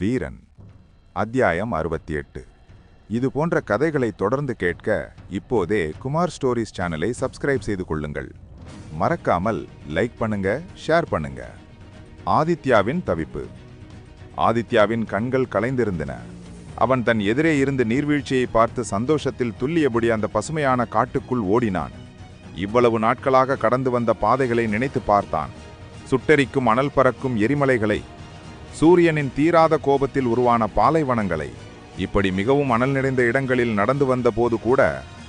வீரன். அத்தியாயம் அறுபத்தி எட்டு இது போன்ற கதைகளை தொடர்ந்து கேட்க இப்போதே குமார் ஸ்டோரிஸ் சேனலை சப்ஸ்கிரைப் செய்து கொள்ளுங்கள். மறக்காமல் லைக் பண்ணுங்க ஷேர் பண்ணுங்க. ஆதித்யாவின் தவிப்பு. ஆதித்யாவின் கண்கள் கலைந்திருந்தன. அவன் தன் எதிரே இருந்து நீர்வீழ்ச்சியை பார்த்து சந்தோஷத்தில் துல்லியபடி அந்த பசுமையான காட்டுக்குள் ஓடினான். இவ்வளவு நாட்களாக கடந்து வந்த பாதைகளை நினைத்து பார்த்தான். சுட்டெரிக்கும் அனல் பறக்கும் எரிமலைகளை சூரியனின் தீராத கோபத்தில் உருவான பாலைவனங்களை இப்படி மிகவும் அனல் நிறைந்த இடங்களில் நடந்து வந்த போது கூட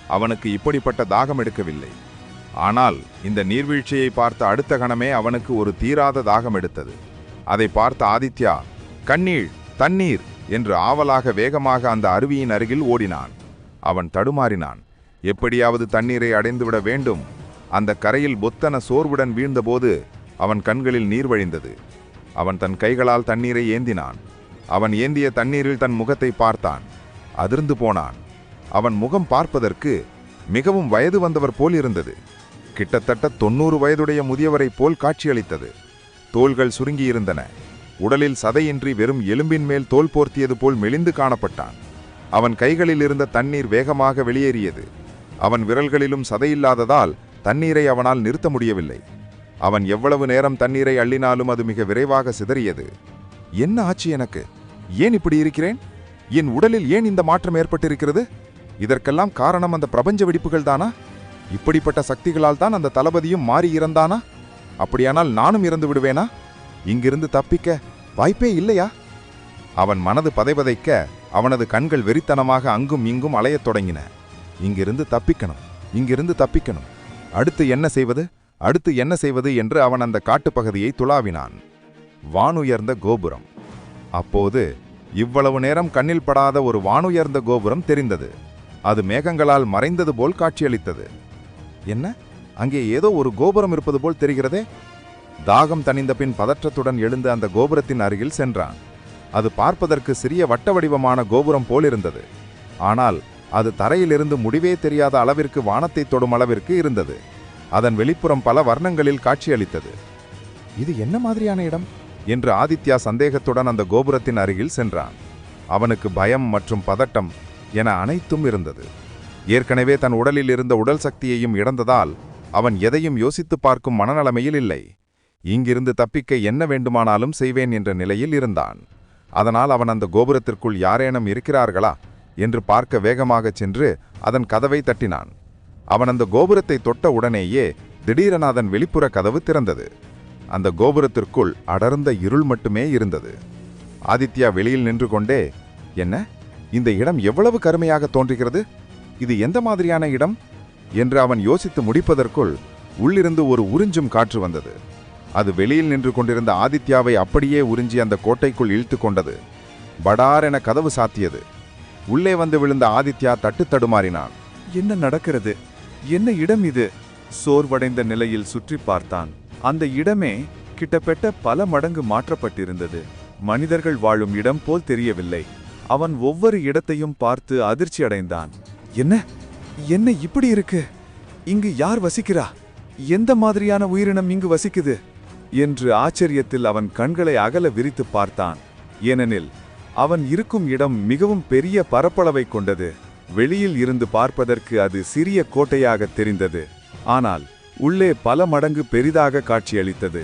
அவனுக்கு இப்படிப்பட்ட தாகம் எடுக்கவில்லை. ஆனால் இந்த நீர்வீழ்ச்சியை பார்த்த அடுத்த கணமே அவனுக்கு ஒரு தீராத தாகம் எடுத்தது. அதை பார்த்த ஆதித்யா கண்ணீர் தண்ணீர்! என்று ஆவலாக வேகமாக அந்த அருவியின் அருகில் ஓடினான். அவன் தடுமாறினான். எப்படியாவது தண்ணீரை அடைந்துவிட வேண்டும். அந்த கரையில் பொத்தன சோர்வுடன் வீழ்ந்தபோது அவன் கண்களில் நீர் வழிந்தது அவன் தன் கைகளால் தண்ணீரை ஏந்தினான். அவன் ஏந்திய தண்ணீரில் தன் முகத்தை பார்த்தான். அதிர்ந்து போனான். அவன் முகம் பார்ப்பதற்கு மிகவும் வயது வந்தவர் போல் இருந்தது. கிட்டத்தட்ட தொண்ணூறு வயதுடைய முதியவரைப் போல் காட்சியளித்தது. தோள்கள் சுருங்கியிருந்தன. உடலில் சதையின்றி வெறும் எலும்பின் மேல் தோல் போர்த்தியது போல் மெலிந்து காணப்பட்டான். அவன் கைகளில் இருந்த தண்ணீர் வேகமாக வெளியேறியது. அவன் விரல்களிலும் சதையில்லாததால் தண்ணீரை அவனால் நிறுத்த முடியவில்லை. அவன் எவ்வளவு நேரம் தண்ணீரை அள்ளினாலும் அது மிக விரைவாக சிதறியது. என்ன ஆச்சு எனக்கு? ஏன் இப்படி இருக்கிறேன்? என் உடலில் ஏன் இந்த மாற்றம் ஏற்பட்டிருக்கிறது? இதற்கெல்லாம் காரணம் அந்த பிரபஞ்ச வெடிப்புகள் தானா? இப்படிப்பட்ட சக்திகளால் தான் அந்த தளபதியும் மாறி இறந்தானா? அப்படியானால் நானும் இறந்து விடுவேனா? இங்கிருந்து தப்பிக்க வாய்ப்பே இல்லையா? அவன் மனது பதைபதைக்க அவனது கண்கள் வெறித்தனமாக அங்கும் இங்கும் அலையத் தொடங்கின. இங்கிருந்து தப்பிக்கணும். இங்கிருந்து தப்பிக்கணும். அடுத்து என்ன செய்வது? அடுத்து என்ன செய்வது என்று அவன் அந்த காட்டுப்பகுதியை துளாவினான். வானுயர்ந்த கோபுரம். அப்போது இவ்வளவு நேரம் கண்ணில் படாத ஒரு வானுயர்ந்த கோபுரம் தெரிந்தது. அது மேகங்களால் மறைந்தது போல் காட்சியளித்தது. என்ன? அங்கே ஏதோ ஒரு கோபுரம் இருப்பது போல் தெரிகிறதே? தாகம் தணிந்த பின் பதற்றத்துடன் எழுந்து அந்த கோபுரத்தின் அருகில் சென்றான். அது பார்ப்பதற்கு சிறிய வட்ட வடிவமான கோபுரம் போலிருந்தது ஆனால் அது தரையிலிருந்து முடிவே தெரியாத அளவிற்கு வானத்தை தொடும் அளவிற்கு இருந்தது. அதன் வெளிப்புறம் பல வர்ணங்களில் காட்சியளித்தது. இது என்ன மாதிரியான இடம்? என்று ஆதித்யா சந்தேகத்துடன் அந்த கோபுரத்தின் அருகில் சென்றான். அவனுக்கு பயம் மற்றும் பதட்டம் என அனைத்தும் இருந்தது. ஏற்கனவே தன் உடலில் இருந்த உடல் சக்தியையும் இழந்ததால் அவன் எதையும் யோசித்து பார்க்கும் மனநலமையில் இல்லை. இங்கிருந்து தப்பிக்க என்ன வேண்டுமானாலும் செய்வேன் என்ற நிலையில் இருந்தான். அதனால் அவன் அந்த கோபுரத்திற்குள் யாரேனும் இருக்கிறார்களா? என்று பார்க்க வேகமாகச் சென்று அதன் கதவை தட்டினான். அவன் அந்த கோபுரத்தை தொட்ட உடனேயே திடீரென அதன் வெளிப்புற கதவு திறந்தது. அந்த கோபுரத்திற்குள் அடர்ந்த இருள் மட்டுமே இருந்தது. ஆதித்யா வெளியில் நின்று கொண்டே என்ன? இந்த இடம் எவ்வளவு கருமையாக தோன்றுகிறது? இது எந்த மாதிரியான இடம்? என்று அவன் யோசித்து முடிப்பதற்குள் உள்ளிருந்து ஒரு உறிஞ்சும் காற்று வந்தது. அது வெளியில் நின்று கொண்டிருந்த ஆதித்யாவை அப்படியே உறிஞ்சி அந்த கோட்டைக்குள் இழுத்து கொண்டது படார் என கதவு சாத்தியது. உள்ளே வந்து விழுந்த ஆதித்யா தட்டு தடுமாறினான். என்ன நடக்கிறது? என்ன இடம் இது? சோர்வடைந்த நிலையில் சுற்றி பார்த்தான். அந்த இடமே கிட்டத்தட்ட பல மடங்கு மாற்றப்பட்டிருந்தது. மனிதர்கள் வாழும் இடம் போல் தெரியவில்லை. அவன் ஒவ்வொரு இடத்தையும் பார்த்து அதிர்ச்சி அடைந்தான் என்ன? என்ன இப்படி இருக்கு? இங்கு யார் வசிக்கிறா? எந்த மாதிரியான உயிரினம் இங்கு வசிக்குது? என்று ஆச்சரியத்தில் அவன் கண்களை அகல விரித்து பார்த்தான். ஏனெனில் அவன் இருக்கும் இடம் மிகவும் பெரிய பரப்பளவை கொண்டது. வெளியில் இருந்து பார்ப்பதற்கு அது சிறிய கோட்டையாக தெரிந்தது. ஆனால் உள்ளே பல மடங்கு பெரிதாக காட்சியளித்தது.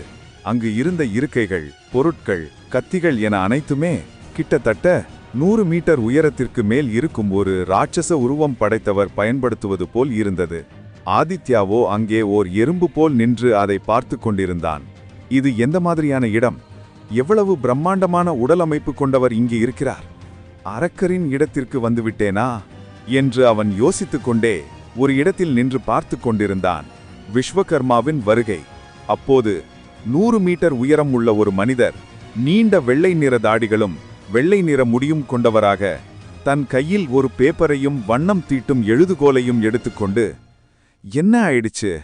அங்கு இருந்த இருக்கைகள் பொருட்கள் கத்திகள் என அனைத்துமே கிட்டத்தட்ட நூறு மீட்டர் உயரத்திற்கு மேல் இருக்கும் ஒரு ராட்சச உருவம் படைத்தவர் பயன்படுத்துவது போல் இருந்தது. ஆதித்யாவோ அங்கே ஓர் எறும்பு போல் நின்று அதை பார்த்து கொண்டிருந்தான். இது எந்த மாதிரியான இடம்? எவ்வளவு பிரம்மாண்டமான உடல் அமைப்பு கொண்டவர் இங்கே இருக்கிறார்? அரக்கரின் இடத்திற்கு வந்துவிட்டேனா? என்று அவன் யோசித்துக் கொண்டே ஒரு இடத்தில் நின்று பார்த்து கொண்டிருந்தான். விஸ்வகர்மாவின் வருகை. அப்போது நூறு மீட்டர் உயரம் உள்ள ஒரு மனிதர் நீண்ட வெள்ளை நிற தாடிகளும் வெள்ளை நிற முடியும் கொண்டவராக தன் கையில் ஒரு பேப்பரையும் வண்ணம் தீட்டும் எழுதுகோலையும் எடுத்துக்கொண்டு என்ன ஆயிடுச்சு?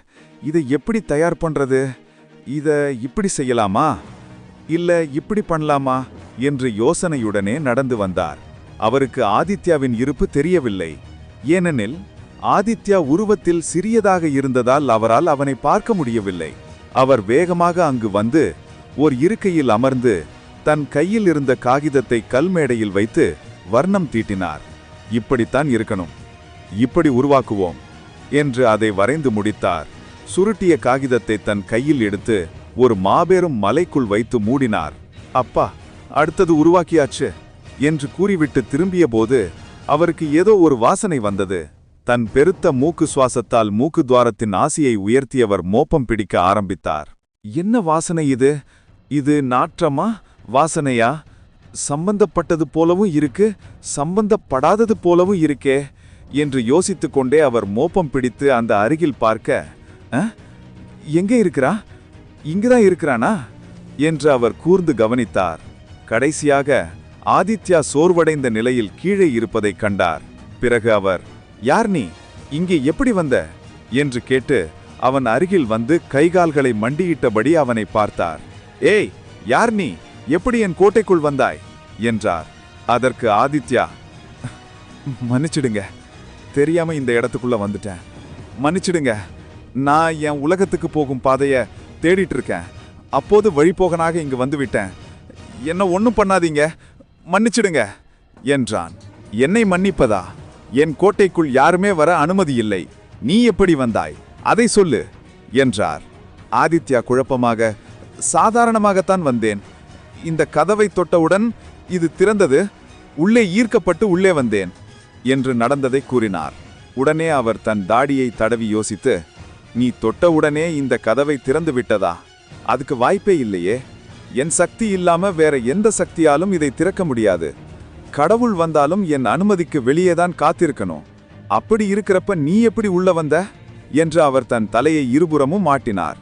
இதை எப்படி தயார் பண்றது? இதை இப்படி செய்யலாமா? இல்ல இப்படி பண்ணலாமா? என்று யோசனையுடனே நடந்து வந்தார். அவருக்கு ஆதித்யாவின் இருப்பு தெரியவில்லை. ஏனெனில் ஆதித்யா உருவத்தில் சிறியதாக இருந்ததால் அவரால் அவனை பார்க்க முடியவில்லை. அவர் வேகமாக அங்கு வந்து ஓர் இருக்கையில் அமர்ந்து தன் கையில் இருந்த காகிதத்தை கல்மேடையில் வைத்து வர்ணம் தீட்டினார். இப்படித்தான் இருக்கணும். இப்படி உருவாக்குவோம் என்று அதை வரைந்து முடித்தார். சுருட்டிய காகிதத்தை தன் கையில் எடுத்து ஒரு மாபெரும் மலைக்குள் வைத்து மூடினார். அப்பா அடுத்தது உருவாக்கியாச்சு. என்று கூறிவிட்டு திரும்பியபோது அவருக்கு ஏதோ ஒரு வாசனை வந்தது. தன் பெருத்த மூக்கு சுவாசத்தால் மூக்கு துவாரத்தின் ஆசியை உயர்த்தியவர் மோப்பம் பிடிக்க ஆரம்பித்தார். என்ன வாசனை இது? இது நாற்றமா? வாசனையா? சம்பந்தப்பட்டது போலவும் இருக்கு சம்பந்தப்படாதது போலவும் இருக்கே என்று யோசித்து கொண்டே அவர் மோப்பம் பிடித்து அந்த அருகில் பார்க்க எங்கே இருக்கிறா? இங்குதான் இருக்கிறானா? என்று அவர் கூர்ந்து கவனித்தார். கடைசியாக ஆதித்யா சோர்வடைந்த நிலையில் கீழே இருப்பதைக் கண்டார். பிறகு அவர் யார் நீ? இங்கே எப்படி வந்த? என்று கேட்டு அவன் அருகில் வந்து கைகால்களை மண்டியிட்டபடி அவனை பார்த்தார். ஏய் யார் நீ? எப்படி என் கோட்டைக்குள் வந்தாய்? என்றார். அதற்கு ஆதித்யா மன்னிச்சிடுங்க. தெரியாம இந்த இடத்துக்குள்ள வந்துட்டேன். மன்னிச்சிடுங்க. நான் என் உலகத்துக்கு போகும் பாதையை தேடிட்டு இருக்கேன். அப்போது வழிபோகனாக இங்கு வந்துவிட்டேன். என்ன ஒன்றும் பண்ணாதீங்க. மன்னிச்சிடுங்க என்றான். என்னை மன்னிப்பதா? என் கோட்டைக்குள் யாருமே வர அனுமதி இல்லை. நீ எப்படி வந்தாய்? அதை சொல்லு என்றார். ஆதித்யா குழப்பமாக சாதாரணமாகத்தான் வந்தேன். இந்த கதவை தொட்டவுடன் இது திறந்தது உள்ளே ஈர்க்கப்பட்டு உள்ளே வந்தேன் என்று நடந்ததை கூறினார். உடனே அவர் தன் தாடியை தடவி யோசித்து நீ தொட்டவுடனே இந்த கதவை திறந்து விட்டதா? அதுக்கு வாய்ப்பே இல்லையே. என் சக்தி இல்லாம வேற எந்த சக்தியாலும் இதை திறக்க முடியாது. கடவுள் வந்தாலும் என் அனுமதிக்கு வெளியேதான் காத்திருக்கணும். அப்படி இருக்கிறப்ப நீ எப்படி உள்ள வந்த? என்று அவர் தன் தலையை இருபுறமும் மாட்டினார்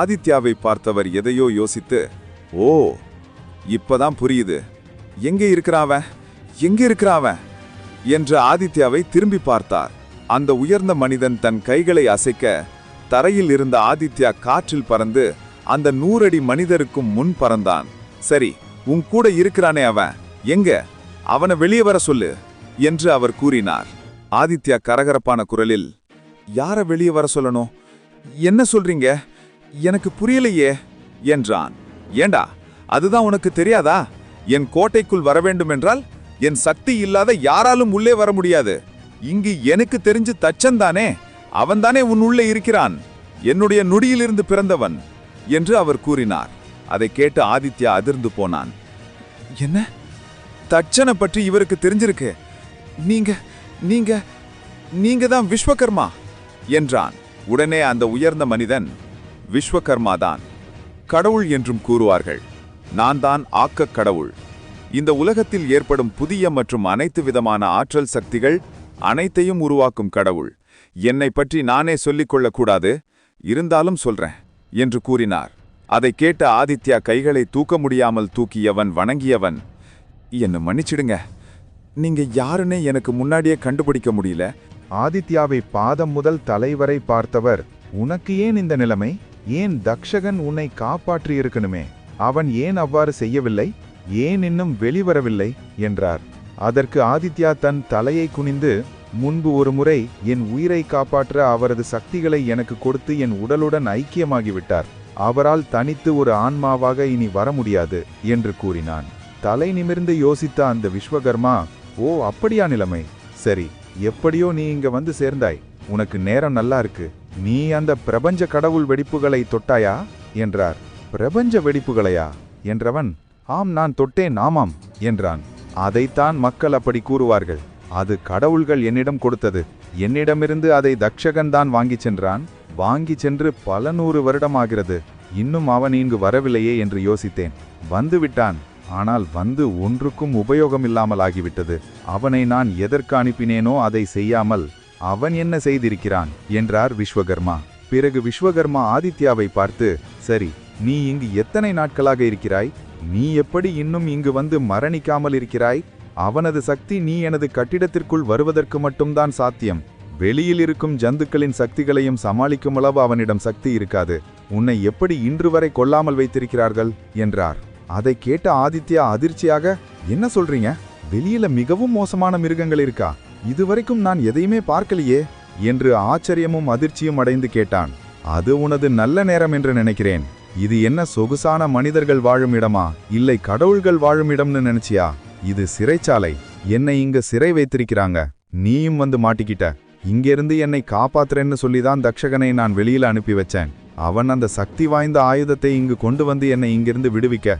ஆதித்யாவை பார்த்தவர் எதையோ யோசித்து ஓ இப்பதான் புரியுது. எங்கே இருக்கிறாவன் எங்கே இருக்கிறாவன் என்று ஆதித்யாவை திரும்பி பார்த்தார். அந்த உயர்ந்த மனிதன் தன் கைகளை அசைக்க தரையில் இருந்த ஆதித்யா காற்றில் பறந்து அந்த நூறடி மனிதருக்கும் முன் பறந்தான். சரி உன் கூட இருக்கிறானே அவன். எங்க? அவனை வெளியே வர சொல்லு என்று அவர் கூறினார். ஆதித்யா கரகரப்பான குரலில் யார வெளியே வர சொல்லணும்? என்ன சொல்றீங்க? எனக்கு புரியலையே என்றான். ஏண்டா அதுதான் உனக்கு தெரியாதா? என் கோட்டைக்குள் வர வேண்டுமென்றால் என் சக்தி இல்லாத யாராலும் உள்ளே வர முடியாது. இங்கு எனக்கு தெரிஞ்சு தச்சன்தானே அவன்தானே உன் உள்ளே இருக்கிறான். என்னுடைய நொடியிலிருந்து பிறந்தவன். என்று அவர் கூறினார். அதை கேட்டு ஆதித்யா அதிர்ந்து போனான். என்ன? தட்சனை பற்றி இவருக்கு தெரிஞ்சிருக்கு. நீங்க நீங்க நீங்க தான் விஸ்வகர்மா? என்றான். உடனே அந்த உயர்ந்த மனிதன் விஸ்வகர்மா தான். கடவுள் என்றும் கூறுவார்கள். நான் தான் ஆக்கக் கடவுள். இந்த உலகத்தில் ஏற்படும் புதிய மற்றும் அனைத்து விதமான ஆற்றல் சக்திகள் அனைத்தையும் உருவாக்கும் கடவுள். என்னை பற்றி நானே சொல்லிக் கொள்ளக்கூடாது. இருந்தாலும் சொல்றேன். என்று கூறினார். அதை கேட்ட ஆதித்யா கைகளை தூக்க முடியாமல் தூக்கியவன் வணங்கியவன் என்னை மன்னிச்சிடுங்க. நீங்க யாருன்னே எனக்கு முன்னாடியே கண்டுபிடிக்க முடியல. ஆதித்யாவை பாதம் முதல் தலைவரை பார்த்தவர் உனக்கு ஏன் இந்த நிலைமை? ஏன் தக்ஷகன் உன்னை காப்பாற்றி இருக்கணுமே? அவன் ஏன் அவ்வாறு செய்யவில்லை? ஏன் இன்னும் வெளிவரவில்லை? என்றார். அதற்கு ஆதித்யா தன் தலையை குனிந்து முன்பு ஒரு முறை என் உயிரை காப்பாற்ற அவரது சக்திகளை எனக்கு கொடுத்து என் உடலுடன் ஐக்கியமாகிவிட்டார். அவரால் தனித்து ஒரு ஆன்மாவாக இனி வர முடியாது என்று கூறினான். தலை நிமிர்ந்து யோசித்த அந்த விஸ்வகர்மா ஓ அப்படியா நிலைமை? சரி எப்படியோ நீ இங்க வந்து சேர்ந்தாய். உனக்கு நேரம் நல்லா இருக்கு. நீ அந்த பிரபஞ்ச கடவுள் வெடிப்புகளை தொட்டாயா? என்றார். பிரபஞ்ச வெடிப்புகளையா? என்றவன் ஆம் நான் தொட்டேன் ஆமாம் என்றான். அதைத்தான் மக்கள் அப்படி கூறுவார்கள். அது கடவுள்கள் என்னிடம் கொடுத்தது. என்னிடமிருந்து அதை தக்ஷகன் தான் வாங்கிச் சென்றான். வாங்கி சென்று பல நூறு வருடமாகிறது. இன்னும் அவன் இங்கு வரவில்லையே என்று யோசித்தேன். வந்து விட்டான். ஆனால் வந்து ஒன்றுக்கும் உபயோகமில்லாமல் ஆகிவிட்டது. அவனை நான் எதற்கு அனுப்பினேனோ அதை செய்யாமல் அவன் என்ன செய்திருக்கிறான்? என்றார் விஸ்வகர்மா. பிறகு விஸ்வகர்மா ஆதித்யாவை பார்த்து சரி நீ இங்கு எத்தனை நாட்களாக இருக்கிறாய்? நீ எப்படி இன்னும் இங்கு வந்து மரணிக்காமல் இருக்கிறாய்? அவனது சக்தி நீ எனது கட்டிடத்திற்குள் வருவதற்கு மட்டும்தான் சாத்தியம். வெளியில் இருக்கும் ஜந்துக்களின் சக்திகளையும் சமாளிக்கும் அளவு அவனிடம் சக்தி இருக்காது. உன்னை எப்படி இன்று வரை கொல்லாமல் வைத்திருக்கிறார்கள்? என்றார். அதை கேட்ட ஆதித்யா அதிர்ச்சியாக என்ன சொல்றீங்க? வெளியில மிகவும் மோசமான மிருகங்கள் இருக்கா? இதுவரைக்கும் நான் எதையுமே பார்க்கலையே? என்று ஆச்சரியமும் அதிர்ச்சியும் அடைந்து கேட்டான். அது உனது நல்ல நேரம் என்று நினைக்கிறேன். இது என்ன சொகுசான மனிதர்கள் வாழும் இடமா? இல்லை கடவுள்கள் வாழும் இடம்னு நினைச்சியா? இது சிறைச்சாலை. என்னை இங்க சிறை வைத்திருக்கிறாங்க. நீயும் வந்து மாட்டிக்கிட்ட. இங்கிருந்து என்னை காப்பாத்துறேன்னு சொல்லிதான் தக்ஷகனை நான் வெளியில அனுப்பி வச்சேன். அவன் அந்த சக்தி வாய்ந்த ஆயுதத்தை இங்கு கொண்டு வந்து என்னை இங்கிருந்து விடுவிக்க.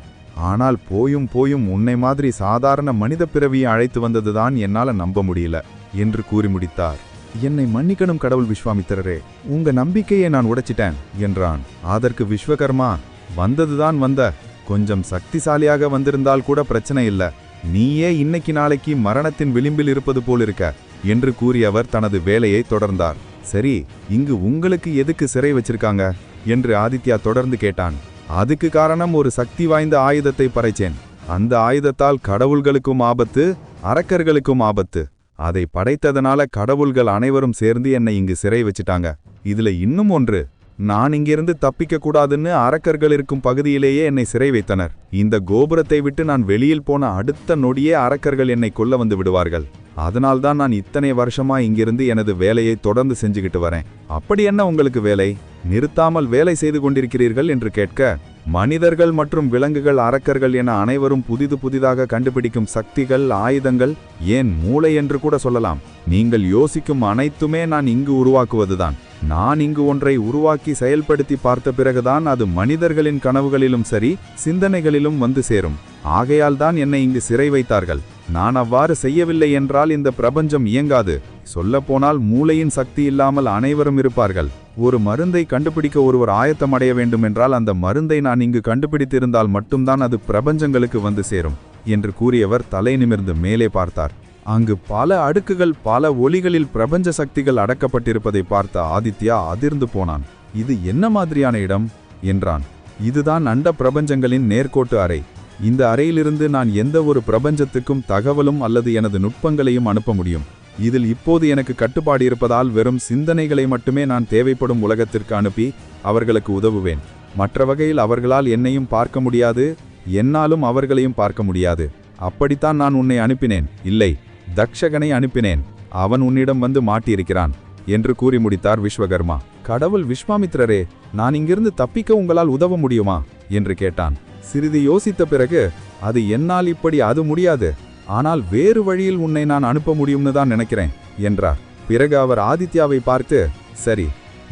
ஆனால் போயும் போயும் உன்னை மாதிரி சாதாரண மனித பிறவியை அழைத்து வந்ததுதான் என்னால நம்ப முடியல என்று கூறி முடித்தார். என்னை மன்னிக்கணும் கடவுள் விஸ்வாமித்திரரே உங்க நம்பிக்கையை நான் உடைச்சிட்டேன் என்றான். அதற்கு விஸ்வகர்மா வந்ததுதான் வந்த. கொஞ்சம் சக்திசாலியாக வந்திருந்தால் கூட பிரச்சனை இல்லை. நீயே இன்னைக்கு நாளைக்கு மரணத்தின் விளிம்பில் இருப்பது போல் இருக்க என்று கூறியவர் தனது வேலையை தொடர்ந்தார். சரி இங்கு உங்களுக்கு எதுக்கு சிறை வச்சிருக்காங்க? என்று ஆதித்யா தொடர்ந்து கேட்டான். அதுக்கு காரணம் ஒரு சக்தி வாய்ந்த ஆயுதத்தை பறைச்சேன் அந்த ஆயுதத்தால் கடவுள்களுக்கும் ஆபத்து அரக்கர்களுக்கும் ஆபத்து. அதை படைத்ததனால கடவுள்கள் அனைவரும் சேர்ந்து என்னை இங்கு சிறை வச்சிட்டாங்க. இதுல இன்னும் ஒன்று. நான் இங்கிருந்து தப்பிக்க கூடாதுன்னு அரக்கர்கள் இருக்கும் பகுதியிலேயே என்னை சிறை வைத்தனர். இந்த கோபுரத்தை விட்டு நான் வெளியில் போன அடுத்த நொடியே அரக்கர்கள் என்னை கொல்ல வந்து விடுவார்கள். அதனால்தான் நான் இத்தனை வருஷமா இங்கிருந்து எனது வேலையை தொடர்ந்து செஞ்சுக்கிட்டு வரேன். அப்படி என்ன உங்களுக்கு வேலை? நிறுத்தாமல் வேலை செய்து கொண்டிருக்கிறீர்கள் என்று கேட்க மனிதர்கள் மற்றும் விலங்குகள் அரக்கர்கள் என அனைவரும் புதிது புதிதாக கண்டுபிடிக்கும் சக்திகள் ஆயுதங்கள் ஏன் மூளை என்று கூட சொல்லலாம். நீங்கள் யோசிக்கும் அனைத்துமே நான் இங்கு உருவாக்குவதுதான். நான் இங்கு ஒன்றை உருவாக்கி செயல்படுத்தி பார்த்த பிறகுதான் அது மனிதர்களின் கனவுகளிலும் சரி சிந்தனைகளிலும் வந்து சேரும். ஆகையால் தான் என்னை இங்கு சிறை வைத்தார்கள். நான் அவ்வாறு செய்யவில்லை என்றால் இந்த பிரபஞ்சம் இயங்காது. சொல்லப்போனால் மூளையின் சக்தி இல்லாமல் அனைவரும் இருப்பார்கள். ஒரு மருந்தை கண்டுபிடிக்க ஒருவர் ஆயத்தமடைய வேண்டுமென்றால் அந்த மருந்தை நான் இங்கு கண்டுபிடித்திருந்தால் மட்டும்தான் அது பிரபஞ்சங்களுக்கு வந்து சேரும் என்று கூறியவர் தலை நிமிர்ந்து மேலே பார்த்தார். அங்கு பல அடுக்குகள் பல ஒளிகளில் பிரபஞ்ச சக்திகள் அடக்கப்பட்டிருப்பதை பார்த்த ஆதித்யா அதிர்ந்து போனான். இது என்ன மாதிரியான இடம்? என்றான். இதுதான் அண்ட பிரபஞ்சங்களின் நேர்கோட்டு அறை. இந்த அறையிலிருந்து நான் எந்த ஒரு பிரபஞ்சத்துக்கும் தகவலும் அல்லது எனது நுட்பங்களையும் அனுப்ப முடியும். இதில் இப்போது எனக்கு கட்டுப்பாடு இருப்பதால் வெறும் சிந்தனைகளை மட்டுமே நான் தேவைப்படும் உலகத்திற்கு அனுப்பி அவர்களுக்கு உதவுவேன். மற்ற வகையில் அவர்களால் என்னையும் பார்க்க முடியாது என்னாலும் அவர்களையும் பார்க்க முடியாது. அப்படித்தான் நான் உன்னை அனுப்பினேன். இல்லை தக்ஷகனை அனுப்பினேன். அவன் உன்னிடம் வந்து மாட்டியிருக்கிறான் என்று கூறி முடித்தார் விஸ்வகர்மா. கடவுள் விஸ்வாமித்ரரே நான் இங்கிருந்து தப்பிக்க உங்களால் உதவ முடியுமா? என்று கேட்டான். சிறிது யோசித்த பிறகு அது என்னால் இப்படி அது முடியாது. ஆனால் வேறு வழியில் உன்னை நான் அனுப்ப முடியும்னு தான் நினைக்கிறேன் என்றார். பிறகு அவர் ஆதித்யாவை பார்த்து சரி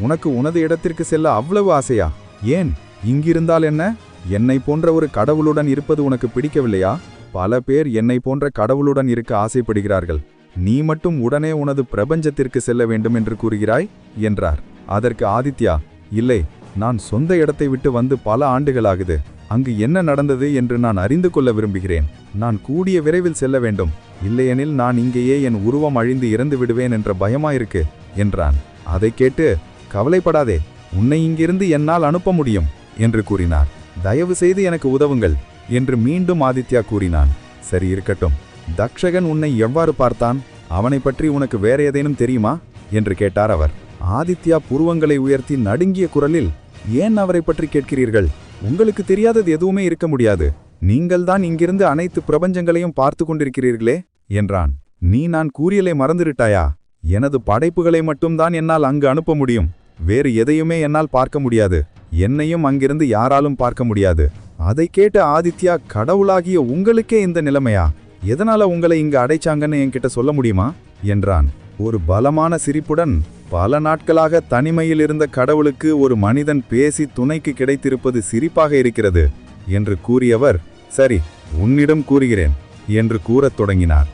உனக்கு உனது இடத்திற்கு செல்ல அவ்வளவு ஆசையா? ஏன்? இங்கிருந்தால் என்ன? என்னை போன்ற ஒரு கடவுளுடன் இருப்பது உனக்கு பிடிக்கவில்லையா? பல பேர் என்னை போன்ற கடவுளுடன் இருக்க ஆசைப்படுகிறார்கள். நீ மட்டும் உடனே உனது பிரபஞ்சத்திற்கு செல்ல வேண்டும் என்று கூறுகிறாய்? என்றார். அதற்கு ஆதித்யா இல்லை நான் சொந்த இடத்தை விட்டு வந்து பல ஆண்டுகளாகுது. அங்கு என்ன நடந்தது என்று நான் அறிந்து கொள்ள விரும்புகிறேன். நான் கூடிய விரைவில் செல்ல வேண்டும். இல்லையெனில் நான் இங்கேயே என் உருவம் அழிந்து இறந்து விடுவேன் என்ற பயமாயிருக்கு என்றான். அதை கேட்டு கவலைப்படாதே உன்னை இங்கிருந்து என்னால் அனுப்ப முடியும் என்று கூறினார். தயவு செய்து எனக்கு உதவுங்கள் என்று மீண்டும் ஆதித்யா கூறினான். சரி இருக்கட்டும். தக்ஷகன் உன்னை எவ்வாறு பார்த்தான்? அவனை பற்றி உனக்கு வேற ஏதேனும் தெரியுமா? என்று கேட்டார் அவர். ஆதித்யா புருவங்களை உயர்த்தி நடுங்கிய குரலில் ஏன் அவரை பற்றி கேட்கிறீர்கள்? உங்களுக்கு தெரியாதது எதுவுமே இருக்க முடியாது. நீங்கள்தான் இங்கிருந்து அனைத்து பிரபஞ்சங்களையும் பார்த்து கொண்டிருக்கிறீர்களே என்றான். நீ நான் கூறியலை மறந்துவிட்டாயா? எனது படைப்புகளை மட்டும்தான் என்னால் அங்கு அனுப்ப முடியும். வேறு எதையுமே என்னால் பார்க்க முடியாது. என்னையும் அங்கிருந்து யாராலும் பார்க்க முடியாது. அதை கேட்ட ஆதித்யா கடவுளாகிய உங்களுக்கே இந்த நிலைமையா? எதனால உங்களை இங்கு அடைச்சாங்கன்னு என்கிட்ட சொல்ல முடியுமா? என்றான். ஒரு பலமான சிரிப்புடன் பல நாட்களாக தனிமையில் இருந்த கடவுளுக்கு ஒரு மனிதன் பேசி துணைக்கு கிடைத்திருப்பது சிரிப்பாக இருக்கிறது என்று கூறியவர் சரி உன்னிடம் கூறுகிறேன் என்று கூறத் தொடங்கினார்.